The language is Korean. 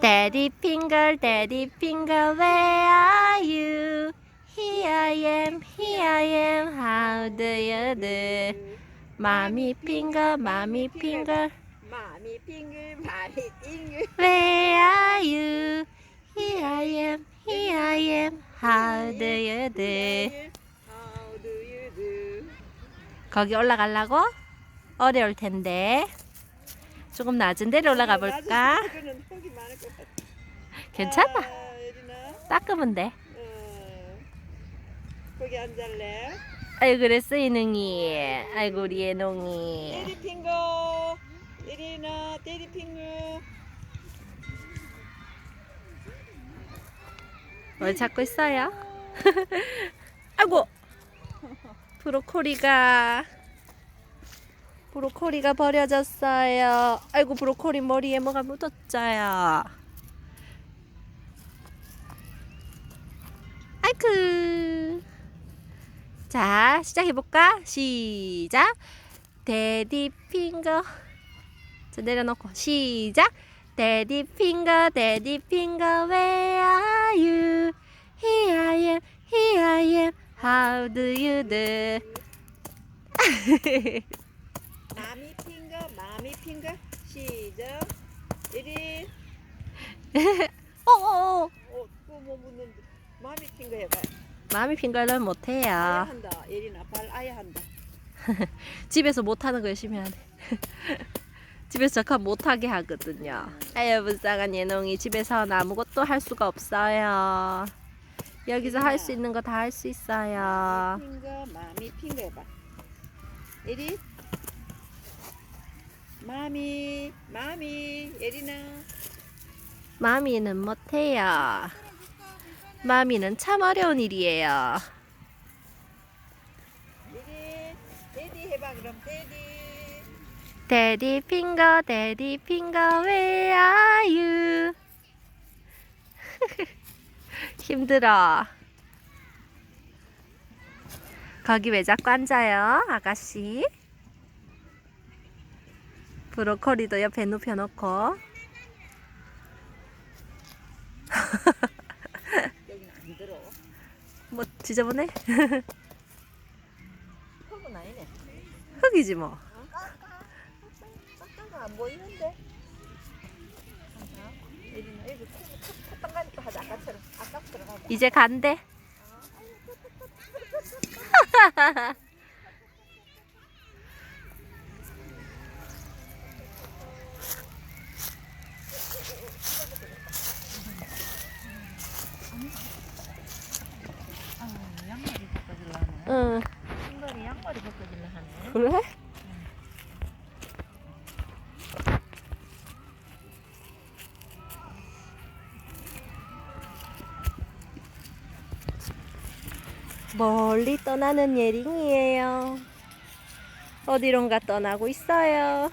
Daddy finger, daddy finger. Where are you? Here I am, here I am, how do you do? Mommy finger, mommy finger, Mommy finger, mommy finger. where are you? Here I am, here I am, how do you do? How do you do? 거기 올라가려고? 어려울 텐데. 조금 낮은 데로 올라가 볼까? 괜찮아. 아. 닦으면 돼. 어. 거기 앉을래? 아이고 그랬어 이능이. 아이고 우리 예농이. 핑거. 예린아, 핑거. 뭘 찾고 있어요? 아이고 브로콜리가 브로콜리가 버려졌어요. 아이고 브로콜리 머리에 뭐가 묻었어요. 아이쿠. 자 시작해 볼까? 시작. 데디 핑거. 자 내려놓고 시작. Daddy finger, daddy finger, where are you? Here I am, here I am. How do you do? 마미 핑거, 마미 핑거. 시작. 예린. 어, 어, 어. 어, 그뭐 묻는데. 마미 핑거 해봐. 마미 핑거는 아야 못해요. 한다. 예린아, 발 아야 한다. 집에서 못하는 거 열심히 하네. 집에서 저컷 못하게 하거든요. 아유 불쌍한 예농이 집에서는 아무것도 할 수가 없어요. 여기서 할 수 있는 거 다 할 수 있어요. 핑거, 마미 핑거 해봐. 예린. 마미, 마미, 예린아. 마미는 못해요. 마미는 참 어려운 일이에요. 예린, 데디 해봐 그럼 데디. Daddy finger, daddy finger, where are you? 힘들어. 거기 왜 자꾸 앉아요, 아가씨? 브로콜리도 옆에 눕혀놓고. 뭐 지저분해? 흙은 아니네. 흙이지 뭐. 깎아가 안 보이는데. 이제 간대. 양말이 벗겨질라 하네. 응. 신발이 양말이 벗겨질라 하네. 그래? 멀리 떠나는 예링이에요. 어디론가 떠나고 있어요.